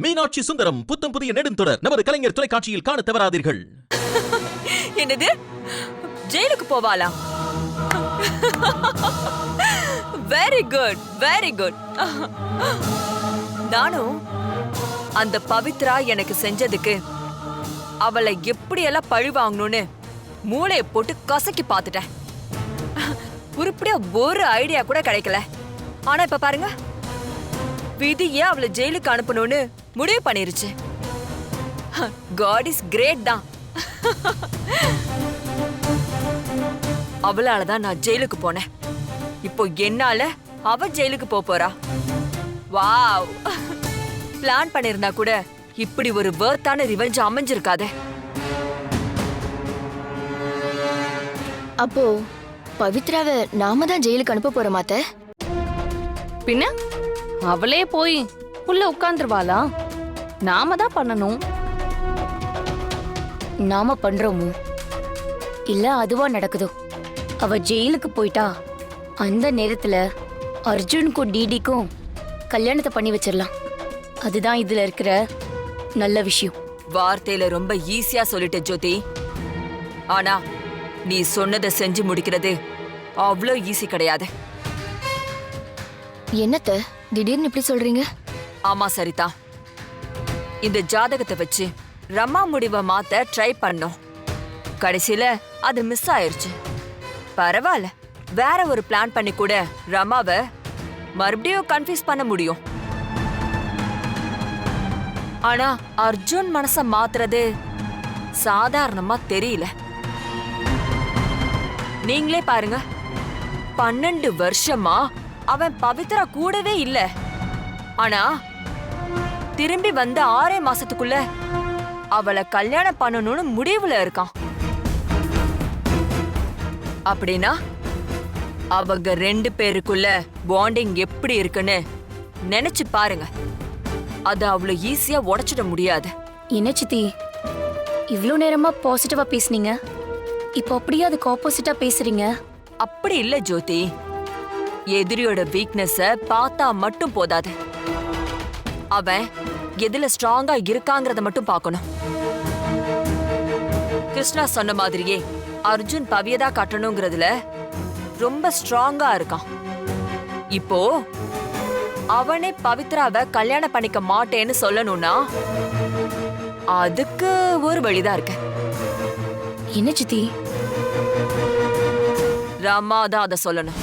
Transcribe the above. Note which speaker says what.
Speaker 1: மீனாட்சி சுந்தரம் புத்தம் புதிய நெடுந்தொடர். நமது கலைஞர் தொலைக்காட்சியில் காண தவறாதீர்கள்.
Speaker 2: என்னது? ஜெயிலுக்கு போவாளா? வெரி குட் வெரி குட் நானும் அந்த பவித்ரா எனக்கு செஞ்சதுக்கு அவளை எப்படியெல்லாம் பழி வாங்கணும்னு மூளைய போட்டு கசக்கி பார்த்துட்டேன். உருப்படியா ஒரு ஐடியா கூட கிடைக்கல. ஆனா இப்ப பாருங்க விதியே அவளை ஜெயிலுக்கு அனுப்பணும்னு முடிவு பண்ணிருச்சு. காட் இஸ் கிரேட் தான். அவளால தான் நான் ஜெயிலுக்கு போனேன். இப்போ என்னால அவ ஜெயிலுக்கு போப் போறா. வாவ் பிளான் பண்ணிருந்தா கூட இப்படி ஒரு வேர்த்தான ரிவெஞ்ச் அமைஞ்சிருக்காதே.
Speaker 3: அப்போ பவித்ராவை நாம தான் ஜெயிலுக்கு அனுப்ப போறோம் அத்தை
Speaker 4: பின்ன? அவளே போய் உள்ள உட்கார்ந்துருவாளா? நாம தான் பண்ணணும்.
Speaker 3: நாம பண்றோமோ? இல்ல அதுவா நடக்குதோ? அவ ஜெயிலுக்கு போயிட்டா. அந்த நேரத்துல அர்ஜுனுக்கும் டிடிக்கும் கல்யாணத்தை பண்ணி வச்சிடலாம். அதுதான் இதுல இருக்கிற நல்ல விஷயம்.
Speaker 2: வார்த்தையில ரொம்ப ஈஸியா சொல்லிட்ட ஜோதி. ஆனா நீ சொன்னதை செஞ்சு முடிக்கிறது அவ்வளோ ஈஸி கிடையாது.
Speaker 3: என்னத்த? திடீர்னு இப்படி சொல்றீங்க?
Speaker 2: ஆமா சரிதா. இந்த ஜாதகத்தை வச்சு ரம்மா முடிவை மாத்த ட்ரை பண்ணோம். கடைசியில அது மிஸ் ஆயிருச்சு. பரவாயில்ல. வேற ஒரு பிளான் பண்ணி கூட ரமாவை மறுபடியும் கன்ஃபியூஸ் பண்ண முடியும். ஆனா அர்ஜுன் மனச மாத்துறது சாதாரணமா தெரியல. நீங்களே பாருங்க. பன்னெண்டு வருஷமா அவன் பவித்ரா கூடவே இல்ல. ஆனா திரும்பி வந்த ஆறே மாசத்துக்குள்ள அவளை கல்யாணம் பண்ணணும்னு முடிவுல இருக்கான். அப்படின்னா அவங்க ரெண்டு பேருக்குள்ள பாண்டிங் எப்படி இருக்குன்னு நினைச்சு பாருங்க. அது அவ்வளவு ஈஸியா உடைச்சிட முடியாது.
Speaker 3: என்ன சித்தி? இவ்ளோ நேரமா பாசிட்டிவா பேசுனீங்க. இப்போ அப்படியே அதுக்கு ஆப்போசிட்டா பேசுறீங்க?
Speaker 2: அப்படி இல்ல ஜோதி. எதிரியோட வீக்னஸ பார்த்தா மட்டும் போதாது. அவன் எதுல ஸ்ட்ராங்கா இருக்காங்கறத மட்டும் பார்க்கணும். கிருஷ்ணா சொன்ன மாதிரியே அர்ஜுன் பவியதா காட்டணுங்கிறதுல ரொம்ப ஸ்ட்ராங்கா இருக்கான். இப்போ அவனே பவித்ராவை கல்யாணம் பண்ணிக்க மாட்டேன்னு சொல்லணும்னா அதுக்கு ஒரு வழிதான் இருக்கு.
Speaker 3: என்ன சித்தி?
Speaker 2: ராமா தான் அதை சொல்லணும்.